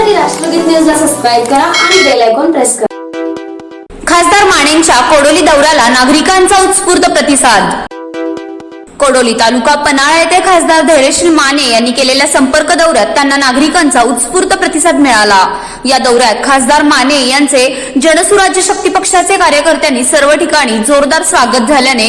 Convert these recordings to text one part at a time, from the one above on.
बातम्यांसाठी राष्ट्रगीत न्यूजला सबस्क्राईब करा आणि बेल आयकॉन प्रेस करा. खासदार मानेंच्या कोडोली दौऱ्याला नागरिकांचा उत्स्फूर्त प्रतिसाद. कोडोली तालुका पन्हाळा येथे खासदार धैर्यश्री माने यांनी केलेल्या संपर्क दौऱ्यात त्यांना नागरिकांचा उत्स्फूर्त प्रतिसाद मिळाला. या दौऱ्यात खासदार माने यांचे जनसुराज्य शक्ती पक्षाचे कार्यकर्त्यांनी सर्व ठिकाणी जोरदार स्वागत झाल्याने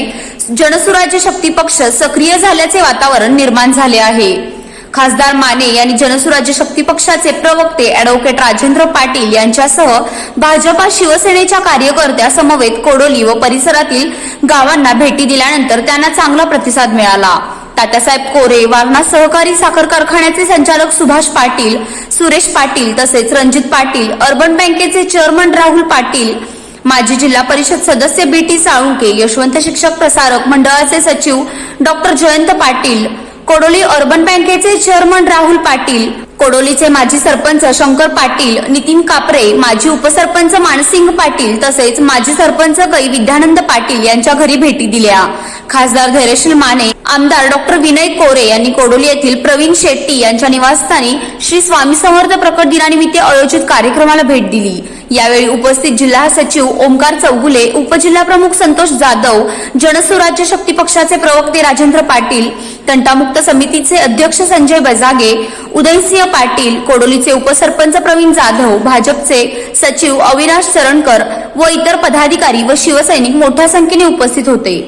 जनसुराज्य शक्ती पक्ष सक्रिय झाल्याचे वातावरण निर्माण झाले आहे. खासदार माने यांनी जनसुराज्य शक्ती पक्षाचे प्रवक्ते अॅडव्होकेट राजेंद्र पाटील यांच्यासह भाजपा शिवसेनेच्या कार्यकर्त्या समवेत कोडोली व परिसरातील गावांना भेटी दिल्यानंतर त्यांना चांगला प्रतिसाद मिळाला. तात्यासाहेब कोरे वारणा सहकारी साखर कारखान्याचे संचालक सुभाष पाटील सुरेश पाटील तसेच रणजित पाटील अर्बन बँकेचे चेअरमन राहुल पाटील माजी जिल्हा परिषद सदस्य बी टी साळुंके यशवंत शिक्षक प्रसारक मंडळाचे सचिव डॉक्टर जयंत पाटील कोडोली अर्बन बँकेचे चेअरमन राहुल पाटील कोडोलीचे माजी सरपंच शंकर पाटील नितीन कापरे माजी उपसरपंच मानसिंग पाटील तसेच माजी सरपंच कै विद्यानंद पाटील यांच्या घरी भेटी दिल्या. खासदार धैर्यशील माने आमदार डॉक्टर विनय कोरे यांनी कोडोली येथील प्रवीण शेट्टी यांच्या निवासस्थानी श्री स्वामी समर्थ प्रकट दिनानिमित्त आयोजित कार्यक्रमाला भेट दिली. यावेळी उपस्थित जिल्हा सचिव ओमकार चौगुले उपजिल्हाप्रमुख संतोष जाधव जनसुराज्य शक्ती पक्षाचे प्रवक्ते राजेंद्र पाटील तंटामुक्त समितीचे अध्यक्ष संजय बजागे उदयसिंह पाटील कोडोलीचे उपसरपंच प्रवीण जाधव भाजपचे सचिव अविनाश चरणकर व इतर पदाधिकारी व शिवसैनिक मोठ्या संख्येने उपस्थित होते.